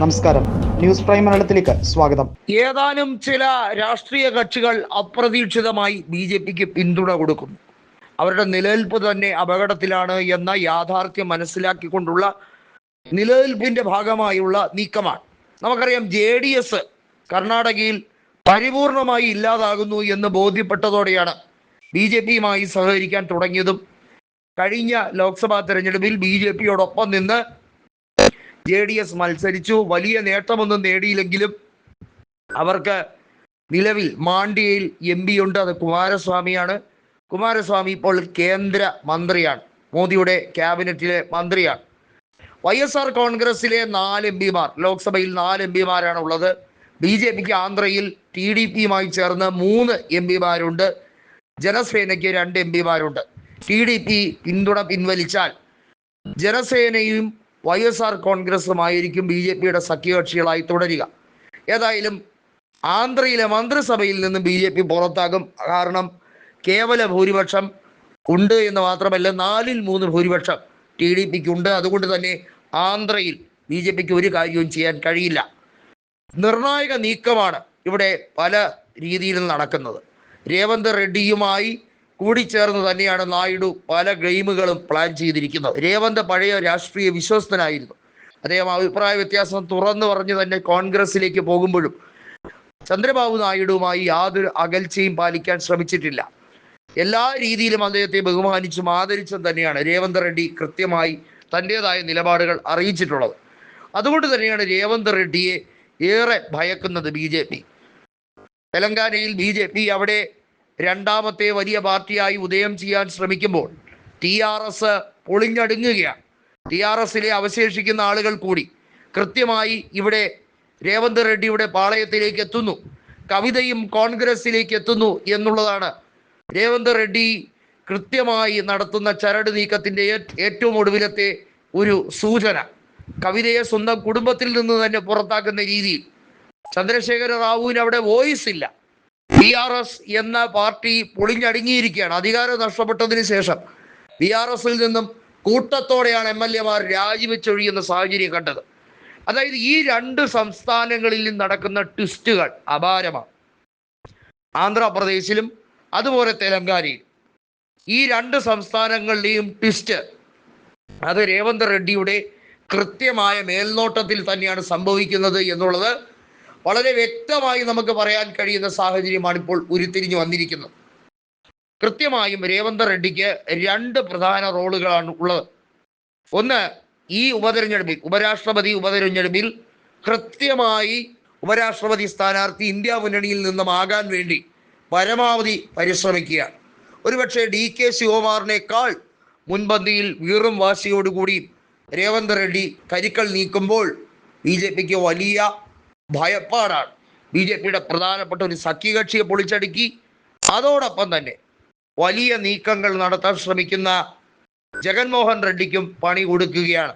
നമസ്കാരം. News prime മലയാളത്തിലേക്ക് സ്വാഗതം. ഏതാനും ചില രാഷ്ട്രീയ കക്ഷികൾ അപ്രതീക്ഷിതമായി ബി ജെ പിക്ക് പിന്തുണ കൊടുക്കുന്നു. അവരുടെ നിലനിൽപ്പ് തന്നെ അപകടത്തിലാണ് എന്ന യാഥാർത്ഥ്യം മനസ്സിലാക്കിക്കൊണ്ടുള്ള നിലനിൽപ്പിന്റെ ഭാഗമായുള്ള നീക്കമാണ്. നമുക്കറിയാം ജെ ഡി എസ് കർണാടകയിൽ പരിപൂർണമായി ഇല്ലാതാകുന്നു എന്ന് ബോധ്യപ്പെട്ടതോടെയാണ് ബി ജെ പിയുമായി സഹകരിക്കാൻ തുടങ്ങിയതും. കഴിഞ്ഞ ലോക്സഭാ തെരഞ്ഞെടുപ്പിൽ ബി ജെ പിയോടൊപ്പം നിന്ന് ജെ ഡി എസ് മത്സരിച്ചു. വലിയ നേട്ടമൊന്നും നേടിയില്ലെങ്കിലും അവർക്ക് നിലവിൽ മാണ്ഡ്യയിൽ എം പി ഉണ്ട്. അത് കുമാരസ്വാമിയാണ്. കുമാരസ്വാമി ഇപ്പോൾ കേന്ദ്ര മന്ത്രിയാണ്. മോദിയുടെ ക്യാബിനറ്റിലെ മന്ത്രിയാണ്. വൈ എസ് ആർ കോൺഗ്രസിലെ നാല് എം പിമാർ ലോക്സഭയിൽ നാല് എം പിമാരാണ് ഉള്ളത്. ബി ജെ പിക്ക് ആന്ധ്രയിൽ ടി ഡി പിയുമായി ചേർന്ന് മൂന്ന് എം പിമാരുണ്ട് ജനസേനയ്ക്ക് രണ്ട് എം പിമാരുണ്ട് ടി ഡി പി പിന്തുണ പിൻവലിച്ചാൽ ജനസേനയും വൈ എസ് ആർ കോൺഗ്രസുമായിരിക്കും ബി ജെ പിയുടെ സഖ്യകക്ഷികളായി തുടരുക. ഏതായാലും ആന്ധ്രയിലെ മന്ത്രിസഭയിൽ നിന്ന് ബി ജെ പി പുറത്താകും. കാരണം കേവല ഭൂരിപക്ഷം ഉണ്ട് എന്ന് മാത്രമല്ല നാലിൽ മൂന്ന് ഭൂരിപക്ഷം ടി ഡി പിക്ക് ഉണ്ട് അതുകൊണ്ട് തന്നെ ആന്ധ്രയിൽ ബി ജെ പിക്ക് ഒരു കാര്യവും ചെയ്യാൻ കഴിയില്ല. നിർണായക നീക്കമാണ് ഇവിടെ പല രീതിയിലും നടക്കുന്നത്. രേവന്ത് റെഡ്ഡിയുമായി കൂടിച്ചേർന്ന് തന്നെയാണ് നായിഡു പല ഗെയിമുകളും പ്ലാൻ ചെയ്തിരിക്കുന്നത്. രേവന്ത് പഴയ രാഷ്ട്രീയ വിശ്വസ്തനായിരുന്നു. അദ്ദേഹം അഭിപ്രായ വ്യത്യാസം തുറന്നു പറഞ്ഞ് തന്നെ കോൺഗ്രസിലേക്ക് പോകുമ്പോഴും ചന്ദ്രബാബു നായിഡുവുമായി യാതൊരു അകൽച്ചയും പാലിക്കാൻ ശ്രമിച്ചിട്ടില്ല. എല്ലാ രീതിയിലും അദ്ദേഹത്തെ ബഹുമാനിച്ചും ആദരിച്ചും തന്നെയാണ് രേവന്ത് റെഡ്ഡി കൃത്യമായി തന്റെതായ നിലപാടുകൾ അറിയിച്ചിട്ടുള്ളത്. അതുകൊണ്ട് തന്നെയാണ് രേവന്ത് റെഡ്ഡിയെ ഏറെ ഭയക്കുന്നത് ബി ജെ പി. തെലങ്കാനയിൽ ബി ജെ പി അവിടെ രണ്ടാമത്തെ വലിയ പാർട്ടിയായി ഉദയം ചെയ്യാൻ ശ്രമിക്കുമ്പോൾ ടി ആർ എസ് പൊളിഞ്ഞടുങ്ങുകയാണ്. ടി ആർ എസിലെ അവശേഷിക്കുന്ന ആളുകൾ കൂടി കൃത്യമായി ഇവിടെ രേവന്ത് റെഡ്ഡിയുടെ പാളയത്തിലേക്ക് എത്തുന്നു. കവിതയും കോൺഗ്രസിലേക്ക് എത്തുന്നു എന്നുള്ളതാണ് രേവന്ത് റെഡ്ഡി കൃത്യമായി നടത്തുന്ന ചരട് നീക്കത്തിന്റെ ഏറ്റവും ഒടുവിലത്തെ ഒരു സൂചന. കവിതയെ സ്വന്തം കുടുംബത്തിൽ നിന്ന് തന്നെ പുറത്താക്കുന്ന രീതിയിൽ. ചന്ദ്രശേഖര റാവുവിന് അവിടെ വോയിസ് ഇല്ല. ബി ആർ എസ് എന്ന പാർട്ടി പൊളിഞ്ഞടുങ്ങിയിരിക്കുകയാണ്. അധികാരം നഷ്ടപ്പെട്ടതിന് ശേഷം ബി ആർ എസിൽ നിന്നും കൂട്ടത്തോടെയാണ് എം എൽ എമാർ രാജിവെച്ചൊഴിയുന്ന സാഹചര്യം കണ്ടത്. അതായത് ഈ രണ്ട് സംസ്ഥാനങ്ങളിൽ നടക്കുന്ന ട്വിസ്റ്റുകൾ അപാരമാണ്. ആന്ധ്രാപ്രദേശിലും അതുപോലെ തെലങ്കാനയിലും. ഈ രണ്ട് സംസ്ഥാനങ്ങളിലെയും ട്വിസ്റ്റ് അത് രേവന്ത് റെഡ്ഡിയുടെ കൃത്യമായ മേൽനോട്ടത്തിൽ തന്നെയാണ് സംഭവിക്കുന്നത് എന്നുള്ളത് വളരെ വ്യക്തമായി നമുക്ക് പറയാൻ കഴിയുന്ന സാഹചര്യമാണ് ഇപ്പോൾ ഉരുത്തിരിഞ്ഞു വന്നിരിക്കുന്നത്. കൃത്യമായും രേവന്ത് റെഡ്ഡിക്ക് രണ്ട് പ്രധാന റോളുകളാണ് ഉള്ളത്. ഒന്ന് ഈ ഉപതെരഞ്ഞെടുപ്പിൽ ഉപരാഷ്ട്രപതി ഉപതെരഞ്ഞെടുപ്പിൽ കൃത്യമായി ഉപരാഷ്ട്രപതി സ്ഥാനാർത്ഥി ഇന്ത്യ മുന്നണിയിൽ നിന്നും ആകാൻ വേണ്ടി പരമാവധി പരിശ്രമിക്കുക ഒരുപക്ഷെ ഡി കെ ശിവകുമാറിനേക്കാൾ മുൻപന്തിയിൽ വീറും വാശിയോടുകൂടി രേവന്ത് റെഡ്ഡി കരിക്കൾ നീക്കുമ്പോൾ ബി ജെ പിക്ക് വലിയ ഭയപ്പാടാണ്. ബി ജെ പിയുടെ പ്രധാനപ്പെട്ട ഒരു സഖ്യകക്ഷിയെ പൊളിച്ചടുക്കി. അതോടൊപ്പം തന്നെ വലിയ നീക്കങ്ങൾ നടത്താൻ ശ്രമിക്കുന്ന ജഗൻമോഹൻ റെഡ്ഡിക്കും പണി കൊടുക്കുകയാണ്.